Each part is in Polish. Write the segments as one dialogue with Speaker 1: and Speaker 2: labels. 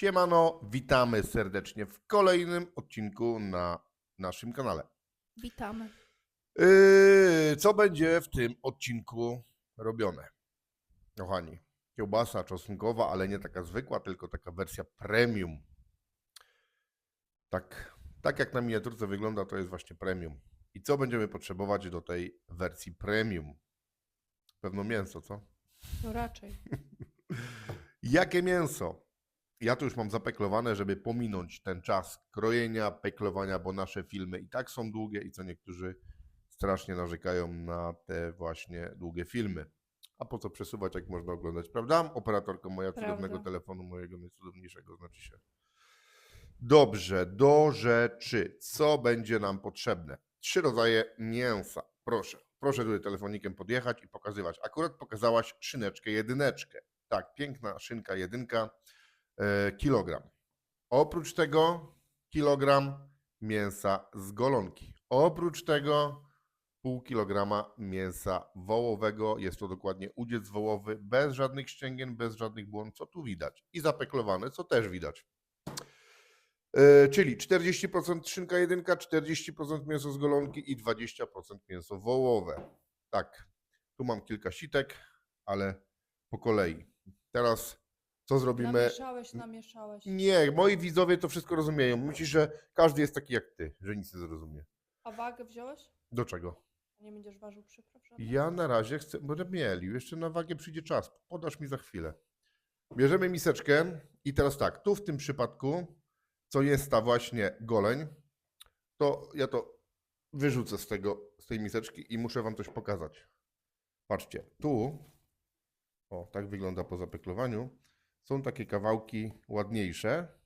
Speaker 1: Siemano, witamy serdecznie w kolejnym odcinku na naszym kanale.
Speaker 2: Witamy.
Speaker 1: Yy, co będzie w tym odcinku robione? Kochani, kiełbasa czosnkowa, ale nie taka zwykła, tylko taka wersja premium. Tak, tak jak na miniaturce wygląda, to jest właśnie premium. I co będziemy potrzebować do tej wersji premium? Pewno mięso, co?
Speaker 2: No raczej.
Speaker 1: Jakie mięso? Ja tu już mam zapeklowane, żeby pominąć ten czas krojenia, peklowania, bo nasze filmy i tak są długie i co niektórzy strasznie narzekają na te właśnie długie filmy. A po co przesuwać, jak można oglądać, prawda? Operatorko moja
Speaker 2: Prawda.
Speaker 1: cudownego telefonu, mojego najcudowniejszego, znaczy się. Dobrze, do rzeczy. Co będzie nam potrzebne? Trzy rodzaje mięsa. Proszę, proszę tutaj telefonikiem podjechać i pokazywać. Akurat pokazałaś szyneczkę jedyneczkę. Tak, piękna szynka jedynka, kilogram. Oprócz tego kilogram mięsa z golonki. Oprócz tego pół kilograma mięsa wołowego. Jest to dokładnie udziec wołowy, bez żadnych ścięgien, bez żadnych błąd, co tu widać. I zapeklowane, co też widać. E, czyli 40% szynka jedynka, 40% mięso z golonki i 20% mięso wołowe. Tak, tu mam kilka sitek, ale po kolei. Teraz co zrobimy?
Speaker 2: Namieszałeś, namieszałeś.
Speaker 1: Nie, moi widzowie to wszystko rozumieją. Myślisz, że każdy jest taki jak ty, że nic nie zrozumie.
Speaker 2: A wagę wziąłeś?
Speaker 1: Do czego?
Speaker 2: Nie będziesz ważył przypraw żadnych?
Speaker 1: Ja na razie chcę, będę mielił, jeszcze na wagę przyjdzie czas, podasz mi za chwilę. Bierzemy miseczkę i teraz tak, tu w tym przypadku, co jest ta właśnie goleń, to ja to wyrzucę z tego, z tej miseczki i muszę wam coś pokazać. Patrzcie, tu, o, tak wygląda po zapeklowaniu, są takie kawałki ładniejsze,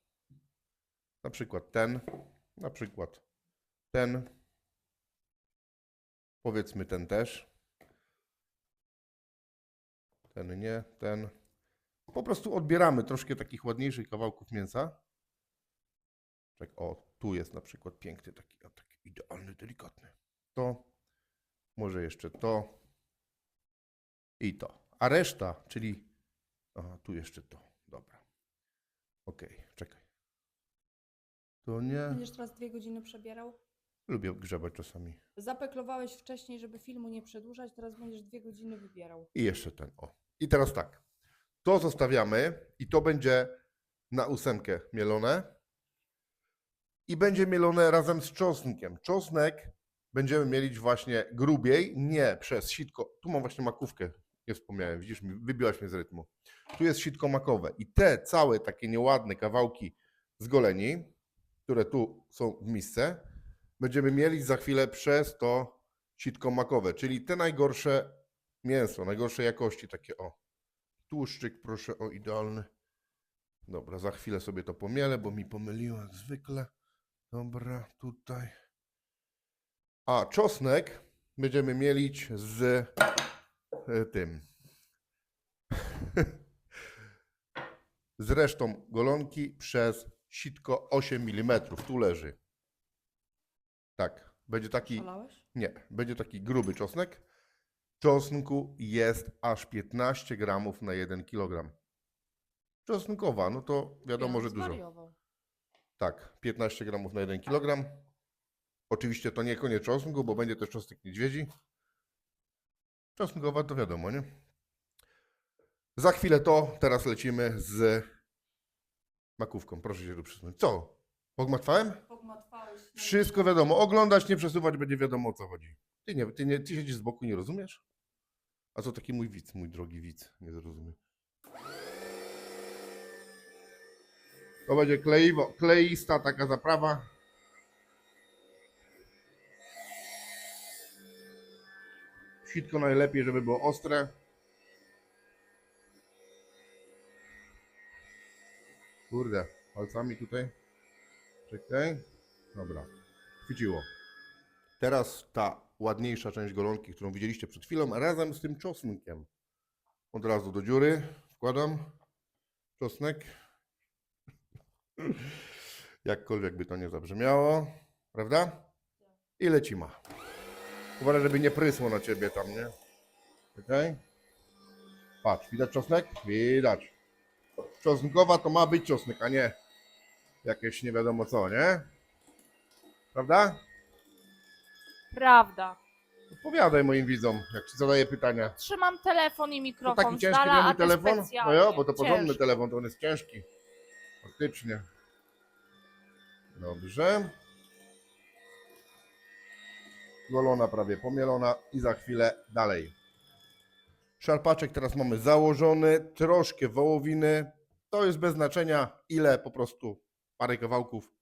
Speaker 1: na przykład ten, na przykład ten, powiedzmy ten też, ten nie, ten. Po prostu odbieramy troszkę takich ładniejszych kawałków mięsa. Tak, o, tu jest na przykład piękny, taki, o, taki idealny, delikatny. To, może jeszcze to i to. A reszta, czyli, aha, tu jeszcze to, dobra. Okej, czekaj. To nie,
Speaker 2: Będziesz teraz dwie godziny przebierał?
Speaker 1: lubię grzebać czasami.
Speaker 2: Zapeklowałeś wcześniej, żeby filmu nie przedłużać, teraz będziesz dwie godziny wybierał.
Speaker 1: I jeszcze ten. O. I teraz tak. To zostawiamy i to będzie na ósemkę mielone. I będzie mielone razem z czosnkiem. Czosnek będziemy mielić właśnie grubiej, nie przez sitko. Tu mam właśnie makówkę, nie wspomniałem, widzisz, wybiłaś mnie z rytmu. Tu jest sitko makowe i te całe takie nieładne kawałki z goleni, które tu są w misce, będziemy mielić za chwilę przez to sitko makowe, czyli te najgorsze mięso, najgorszej jakości, takie o. Tłuszczyk, proszę o idealny. Dobra, za chwilę sobie to pomielę, bo mi pomyliło jak zwykle. Dobra, tutaj. A czosnek będziemy mielić z tym. z resztą golonki przez sitko 8 mm. Tu leży. Tak, będzie taki. Nie, będzie taki gruby czosnek. Czosnku jest aż 15 gramów na 1 kg. Czosnkowa, no to wiadomo, że dużo. Tak, 15 gramów na 1 kg. Oczywiście to nie koniec czosnku, bo będzie też czosnek niedźwiedzi. Czosnkowa to wiadomo, nie? Za chwilę to, teraz lecimy z makówką. Proszę się tu przysunąć. Co? Pogmatwałem?
Speaker 2: Pogmatwałeś.
Speaker 1: Wszystko wiadomo. Oglądać, nie przesuwać, będzie wiadomo o co chodzi. Ty nie, ty nie, ty siedzisz z boku, nie rozumiesz? A co taki mój widz, mój drogi widz, nie zrozumie. To będzie kleiwo, kleista taka zaprawa. Sitko najlepiej, żeby było ostre. Kurde, palcami tutaj. Czekaj. Dobra, chwyciło. Teraz ta ładniejsza część golonki, którą widzieliście przed chwilą, razem z tym czosnkiem. Od razu do dziury wkładam czosnek. Jakkolwiek by to nie zabrzmiało, prawda? I lecimy. Uważaj, żeby nie prysło na ciebie tam, nie? Czekaj. Patrz, widać czosnek? Widać. czosnkowa to ma być czosnek, a nie jakieś nie wiadomo co, nie? Prawda?
Speaker 2: Prawda.
Speaker 1: Odpowiadaj moim widzom, jak ci zadaję pytania.
Speaker 2: Trzymam telefon i
Speaker 1: To
Speaker 2: mikrofon
Speaker 1: taki
Speaker 2: z
Speaker 1: ciężki
Speaker 2: dala, a
Speaker 1: telefon? No
Speaker 2: specjalnie.
Speaker 1: jo, bo to porządny
Speaker 2: Ciężki.
Speaker 1: telefon, to on jest ciężki. Faktycznie. Dobrze. Golona prawie pomielona i za chwilę dalej. Szarpaczek teraz mamy założony, troszkę wołowiny. To jest bez znaczenia ile, po prostu parę kawałków,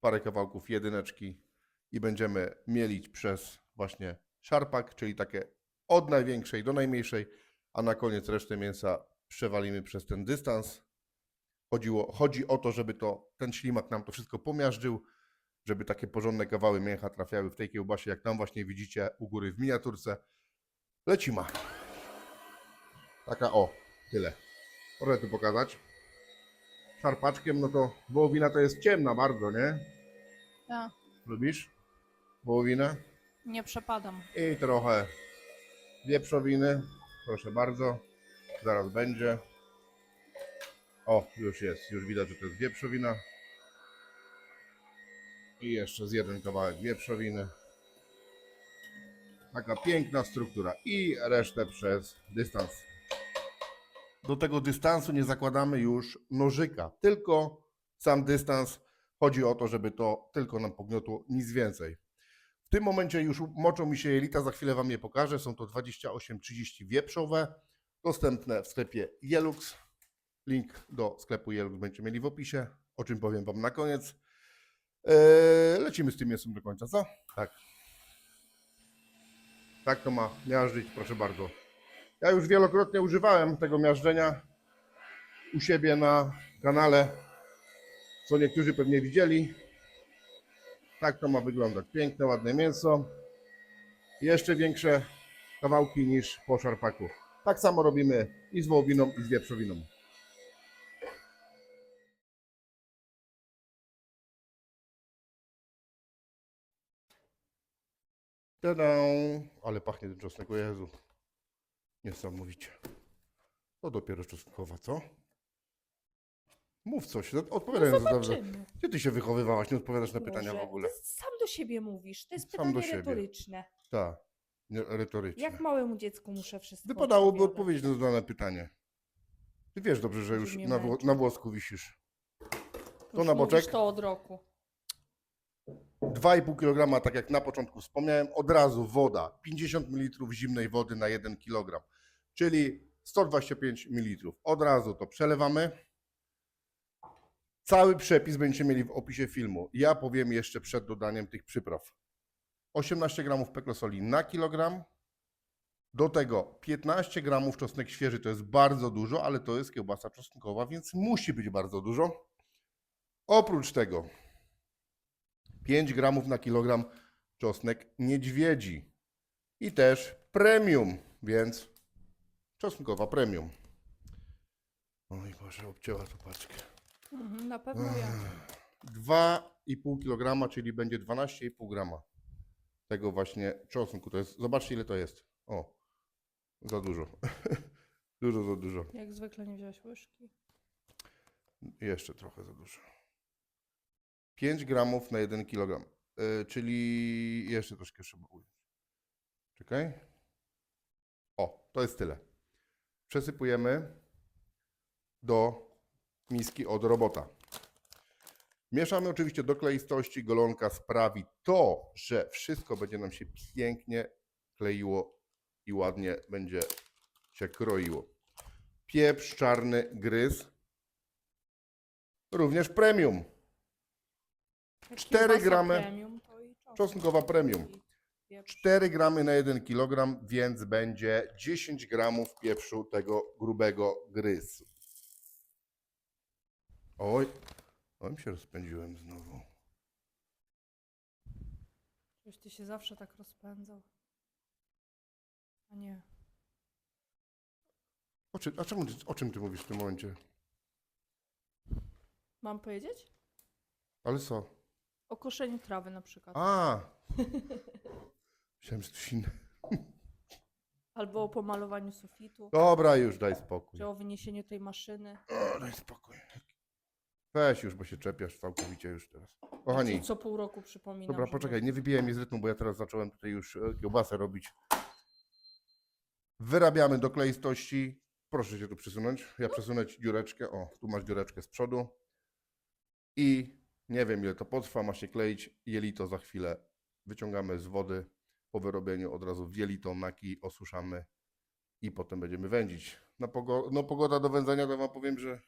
Speaker 1: parę kawałków jedyneczki i będziemy mielić przez właśnie szarpak, czyli takie od największej do najmniejszej, a na koniec resztę mięsa przewalimy przez ten dystans. Chodziło, chodzi o to, żeby to, ten ślimak nam to wszystko pomiażdżył, żeby takie porządne kawały mięcha trafiały w tej kiełbasie, jak tam właśnie widzicie u góry w miniaturce. Lecimy. Taka o, tyle. Proszę tu pokazać. Szarpaczkiem, no to wołowina to jest ciemna bardzo, nie?
Speaker 2: Tak,
Speaker 1: Lubisz wołowinę?
Speaker 2: nie przepadam.
Speaker 1: I trochę wieprzowiny. Proszę bardzo. Zaraz będzie. O, już jest. Już widać, że to jest wieprzowina. I jeszcze z jeden kawałek wieprzowiny. Taka piękna struktura. I resztę przez dystans. Do tego dystansu nie zakładamy już nożyka, tylko sam dystans. Chodzi o to, żeby to tylko nam pogniotło, nic więcej. W tym momencie już moczą mi się jelita, za chwilę Wam je pokażę. Są to 28-30 wieprzowe, dostępne w sklepie Jelux. Link do sklepu Jelux będziecie mieli w opisie, o czym powiem Wam na koniec. Eee, lecimy z tym mięsem do końca, co? Tak. Tak to ma miażdżyć, proszę bardzo. Ja już wielokrotnie używałem tego miażdżenia u siebie na kanale, co niektórzy pewnie widzieli. Tak to ma wyglądać. Piękne, ładne mięso. Jeszcze większe kawałki niż po szarpaku. Tak samo robimy i z wołowiną, i z wieprzowiną. Tada! Ale pachnie ten czosnek, o Jezu. Niesamowicie. To dopiero czosnkowa, co? Mów coś, odpowiadaj na to dobrze.
Speaker 2: Zobaczymy.
Speaker 1: Gdzie ty się wychowywałaś? Nie odpowiadasz na pytania w ogóle.
Speaker 2: Sam do siebie mówisz. To jest
Speaker 1: Sam
Speaker 2: pytanie
Speaker 1: do siebie.
Speaker 2: retoryczne.
Speaker 1: Tak, nie- retorycznie.
Speaker 2: Jak małemu dziecku muszę wszystko
Speaker 1: Wypadałoby
Speaker 2: odpowiadać?
Speaker 1: odpowiedzieć na dane pytanie. Ty wiesz dobrze, że już
Speaker 2: mnie
Speaker 1: na, wło-
Speaker 2: męczył.
Speaker 1: na włosku wisisz. To
Speaker 2: Już
Speaker 1: na
Speaker 2: mówisz
Speaker 1: boczek.
Speaker 2: to od roku.
Speaker 1: 2,5 kg, tak jak na początku wspomniałem, od razu woda. 50 ml zimnej wody na 1 kg, czyli 125 ml. Od razu to przelewamy. Cały przepis będziecie mieli w opisie filmu. Ja powiem jeszcze przed dodaniem tych przypraw. 18 g peklosoli na kilogram. Do tego 15 g czosnek świeży to jest bardzo dużo, ale to jest kiełbasa czosnkowa, więc musi być bardzo dużo. Oprócz tego 5 gramów na kilogram czosnek niedźwiedzi. I też premium, więc czosnkowa premium. Oj Boże, obcięła to paczkę.
Speaker 2: Mhm, na pewno ja.
Speaker 1: 2,5 kg, czyli będzie 12,5 grama tego właśnie czosnku. To jest, zobaczcie ile to jest. O, za dużo. dużo, za dużo.
Speaker 2: Jak zwykle nie wziąłeś łyżki.
Speaker 1: Jeszcze trochę za dużo. 5 gramów na 1 kg. Yy, czyli jeszcze troszkę trzeba ująć. Czekaj. O, to jest tyle. Przesypujemy do miski od robota. Mieszamy oczywiście do kleistości. Golonka sprawi to, że wszystko będzie nam się pięknie kleiło i ładnie będzie się kroiło. Pieprz czarny gryz również premium.
Speaker 2: Jak
Speaker 1: 4
Speaker 2: kiełbasa
Speaker 1: gramy
Speaker 2: Premium, to i czosnek.
Speaker 1: czosnkowa premium.
Speaker 2: I pieprz.
Speaker 1: 4 gramy na 1 kg, więc będzie 10 gramów pieprzu tego grubego gryzu. Oj, oj, się rozpędziłem znowu.
Speaker 2: Przecież ty się zawsze tak rozpędzał. A nie.
Speaker 1: O, czy, a czemu, ty- o czym ty mówisz w tym momencie?
Speaker 2: Mam powiedzieć?
Speaker 1: Ale co?
Speaker 2: O koszeniu trawy na przykład.
Speaker 1: A! Myślałem, że coś innego.
Speaker 2: Albo o pomalowaniu sufitu,
Speaker 1: Dobra, już daj spokój.
Speaker 2: czy o wyniesieniu tej maszyny.
Speaker 1: O, daj spokój. Weź już, bo się czepiasz całkowicie już teraz. Kochani,
Speaker 2: Co, pół roku przypominam.
Speaker 1: dobra,
Speaker 2: żeby-
Speaker 1: poczekaj, nie wybijaj mi z rytmu, bo ja teraz zacząłem tutaj już e, kiełbasę robić. Wyrabiamy do kleistości. Proszę się tu przesunąć. Ja przesunę ci dziureczkę. O, tu masz dziureczkę z przodu. I nie wiem, ile to potrwa, ma się kleić. Jelito za chwilę wyciągamy z wody. Po wyrobieniu od razu w jelito, na kij osuszamy i potem będziemy wędzić. No, pogo- no pogoda do wędzenia, to wam powiem, że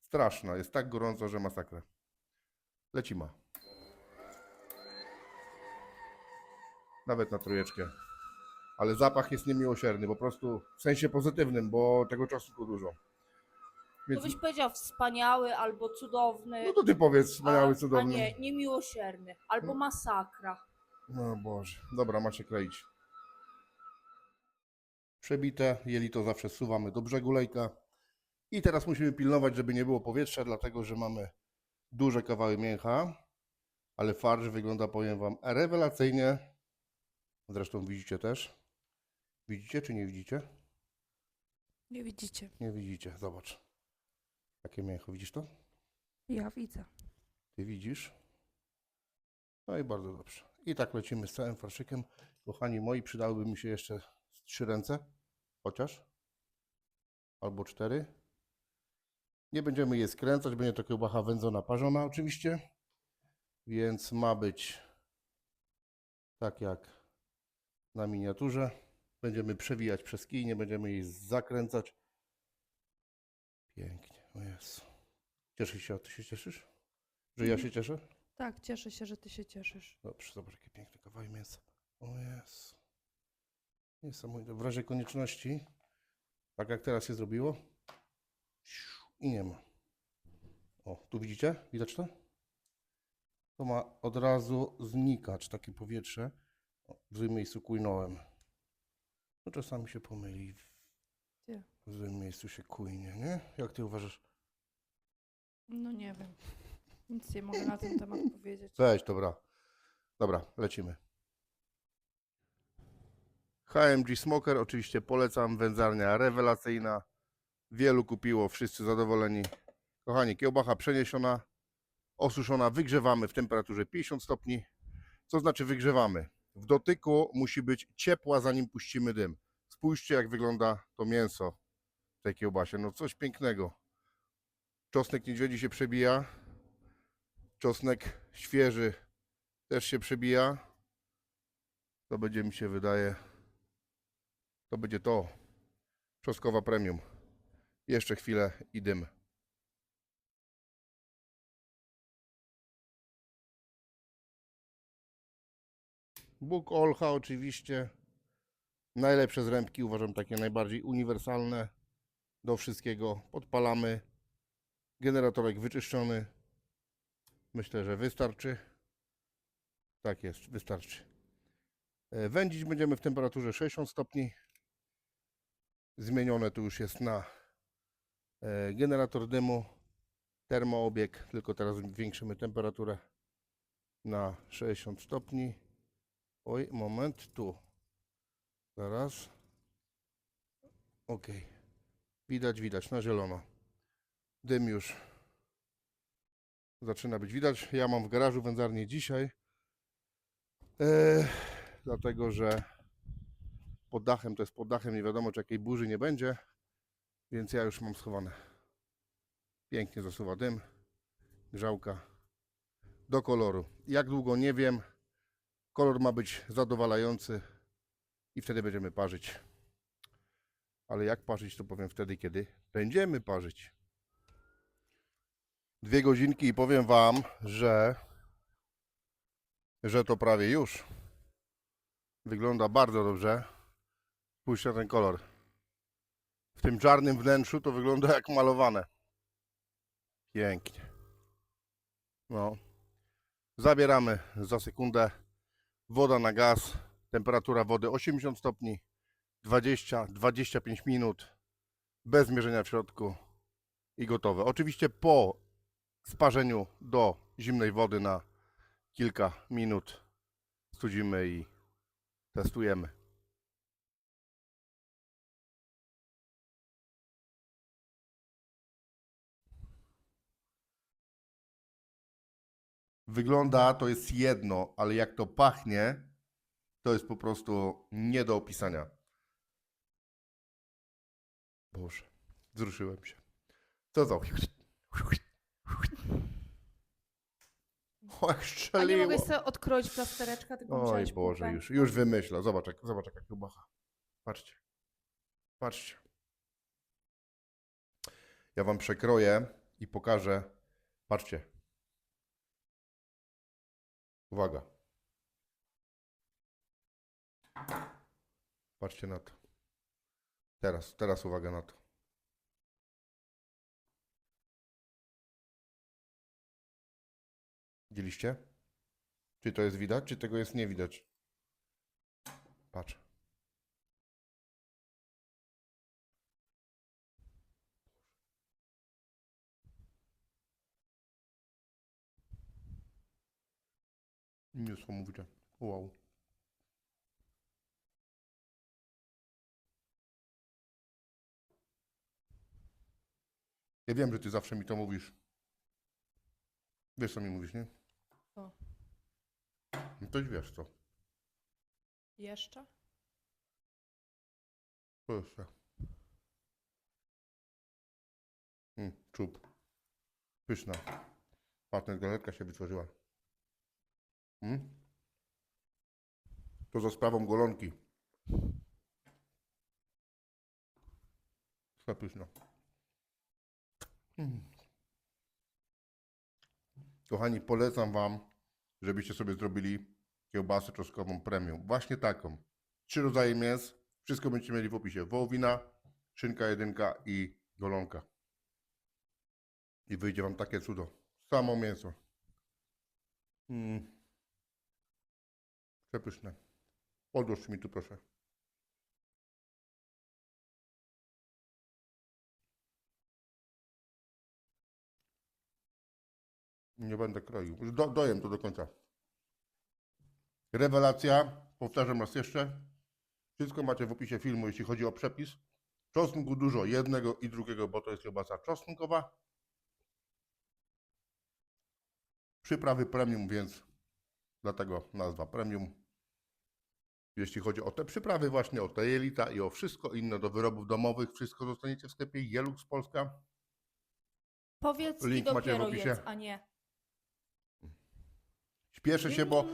Speaker 1: straszna. Jest tak gorąco, że masakra. Lecimy. Nawet na trójeczkę. Ale zapach jest niemiłosierny, po prostu w sensie pozytywnym, bo tego czasu tu dużo.
Speaker 2: To
Speaker 1: Więc,
Speaker 2: byś powiedział wspaniały albo cudowny.
Speaker 1: no to ty powiedz, wspaniały,
Speaker 2: a,
Speaker 1: cudowny.
Speaker 2: A nie, niemiłosierny. Albo masakra.
Speaker 1: No Boże. Dobra, macie kleić. Przebite, jelito zawsze suwamy do brzegu lejka. I teraz musimy pilnować, żeby nie było powietrza, dlatego że mamy duże kawały mięcha, ale farsz wygląda, powiem Wam, rewelacyjnie. Zresztą widzicie też. Widzicie czy nie widzicie?
Speaker 2: Nie widzicie.
Speaker 1: Nie widzicie, zobacz. Jakie mięcho, widzisz to?
Speaker 2: Ja widzę.
Speaker 1: Ty widzisz? No i bardzo dobrze. I tak lecimy z całym farszykiem. Kochani moi, przydałyby mi się jeszcze trzy ręce, chociaż. Albo cztery. Nie będziemy je skręcać, będzie to kiełbacha wędzona, parzona oczywiście. Więc ma być tak jak na miniaturze. Będziemy przewijać przez kij, nie będziemy jej zakręcać. Pięknie, o Jezu. Cieszysz się, a ty się cieszysz? Że ja się cieszę?
Speaker 2: Tak, cieszę się, że ty się cieszysz.
Speaker 1: Dobrze, zobacz jakie piękne kawałki mięsa. O jest. Niesamowite. W razie konieczności, tak jak teraz się zrobiło, i nie ma. O, tu widzicie? Widać to? To ma od razu znikać takie powietrze. O, w złym miejscu kujnąłem. No czasami się pomyli. W złym miejscu się kujnie, nie? Jak ty uważasz?
Speaker 2: No nie wiem. Nic nie mogę na ten temat powiedzieć.
Speaker 1: Cześć, dobra. Dobra, lecimy. HMG Smoker, oczywiście polecam, wędzarnia rewelacyjna. Wielu kupiło, wszyscy zadowoleni. Kochani, kiełbacha przeniesiona, osuszona, wygrzewamy w temperaturze 50 stopni. Co znaczy wygrzewamy? W dotyku musi być ciepła, zanim puścimy dym. Spójrzcie, jak wygląda to mięso w tej kiełbasie. No coś pięknego. Czosnek niedźwiedzi się przebija. Czosnek świeży też się przebija. To będzie mi się wydaje. To będzie to. Czosnkowa premium. Jeszcze chwilę i dym. Bóg Olcha oczywiście. Najlepsze zrębki uważam takie najbardziej uniwersalne. Do wszystkiego podpalamy. Generatorek wyczyszczony. Myślę, że wystarczy. Tak jest, wystarczy. E, Wędzić będziemy w temperaturze 60 stopni. Zmienione tu już jest na e, generator dymu, termoobieg, tylko teraz zwiększymy temperaturę na 60 stopni. Oj, moment, tu. Zaraz. Ok. Widać, widać, na zielono. Dym już zaczyna być widać. Ja mam w garażu wędzarnię dzisiaj, e, dlatego że pod dachem to jest pod dachem, nie wiadomo czy jakiej burzy nie będzie, więc ja już mam schowane. Pięknie zasuwa dym, grzałka do koloru. Jak długo nie wiem, kolor ma być zadowalający i wtedy będziemy parzyć. Ale jak parzyć, to powiem wtedy, kiedy będziemy parzyć dwie godzinki i powiem wam, że że to prawie już. Wygląda bardzo dobrze. Spójrzcie na ten kolor. W tym czarnym wnętrzu to wygląda jak malowane. Pięknie. No. Zabieramy za sekundę. Woda na gaz. Temperatura wody 80 stopni. 20-25 minut. Bez mierzenia w środku. I gotowe. Oczywiście po w do zimnej wody na kilka minut studzimy i testujemy. Wygląda to jest jedno, ale jak to pachnie, to jest po prostu nie do opisania. Boże, wzruszyłem się. Co za? O, jak
Speaker 2: A nie
Speaker 1: strzeliło.
Speaker 2: mogę sobie odkroić plastereczka, tylko
Speaker 1: Oj
Speaker 2: musiałeś
Speaker 1: Boże,
Speaker 2: półkę.
Speaker 1: już, już wymyślę. Zobacz, jak, zobacz jaka kiełbacha. Patrzcie. Patrzcie. Ja wam przekroję i pokażę. Patrzcie. Uwaga. Patrzcie na to. Teraz, teraz uwaga na to. Widzieliście? Czy to jest widać, czy tego jest nie widać? Patrz. Niesamowite. Wow. Ja wiem, że ty zawsze mi to mówisz. Wiesz, co mi mówisz, nie?
Speaker 2: Co?
Speaker 1: No to wiesz co.
Speaker 2: Jeszcze?
Speaker 1: Jeszcze? Mm, czub. Pyszna. Patrz, galetka się wytworzyła. Mm? To za sprawą golonki. Przepyszna. Mm. Kochani, polecam Wam, żebyście sobie zrobili kiełbasę czosnkową premium. Właśnie taką. Trzy rodzaje mięs. Wszystko będziecie mieli w opisie. Wołowina, szynka jedynka i golonka. I wyjdzie Wam takie cudo. Samo mięso. Mm. Przepyszne. Odłóż mi tu proszę. Nie będę kroił. Już Do, dojem to do końca. Rewelacja. Powtarzam raz jeszcze. Wszystko macie w opisie filmu, jeśli chodzi o przepis. Czosnku dużo jednego i drugiego, bo to jest kiełbasa czosnkowa. Przyprawy premium, więc dlatego nazwa premium. Jeśli chodzi o te przyprawy, właśnie o te jelita i o wszystko inne do wyrobów domowych, wszystko dostaniecie w sklepie Jelux Polska.
Speaker 2: Powiedz
Speaker 1: Link
Speaker 2: i
Speaker 1: macie w
Speaker 2: dopiero
Speaker 1: opisie.
Speaker 2: jedz, a nie.
Speaker 1: Śpieszę się, bo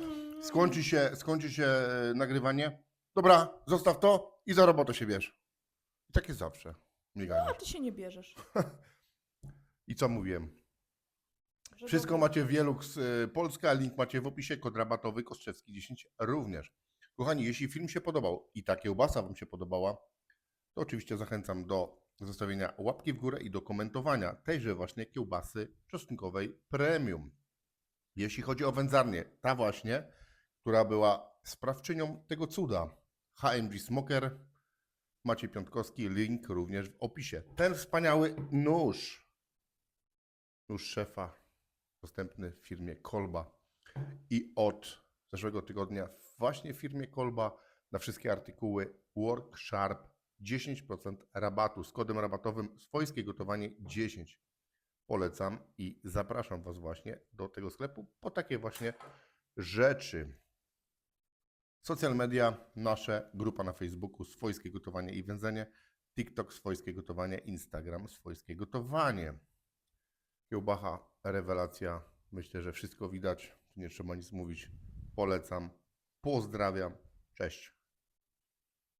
Speaker 1: skończy się, skończy się e, nagrywanie. Dobra, zostaw to i za robotę się bierz. I tak jest zawsze. Miganie.
Speaker 2: A ty się nie bierzesz.
Speaker 1: I co mówiłem?
Speaker 2: Że
Speaker 1: Wszystko
Speaker 2: dobra.
Speaker 1: macie w Wielux y, Polska, link macie w opisie, kod rabatowy Kostrzewski 10 również. Kochani, jeśli film się podobał i ta kiełbasa Wam się podobała, to oczywiście zachęcam do zostawienia łapki w górę i do komentowania tejże właśnie kiełbasy czosnkowej premium. Jeśli chodzi o wędzarnię, ta właśnie, która była sprawczynią tego cuda, HMG Smoker, Maciej Piątkowski, link również w opisie. Ten wspaniały nóż, nóż szefa, dostępny w firmie Kolba. I od zeszłego tygodnia właśnie w firmie Kolba na wszystkie artykuły Work Sharp 10% rabatu z kodem rabatowym swojskie gotowanie 10. Polecam i zapraszam Was właśnie do tego sklepu po takie właśnie rzeczy. Social media, nasze, grupa na Facebooku, swojskie gotowanie i wędzenie, TikTok, swojskie gotowanie, Instagram, swojskie gotowanie. Kiełbacha, rewelacja. Myślę, że wszystko widać. Nie trzeba nic mówić. Polecam. Pozdrawiam. Cześć.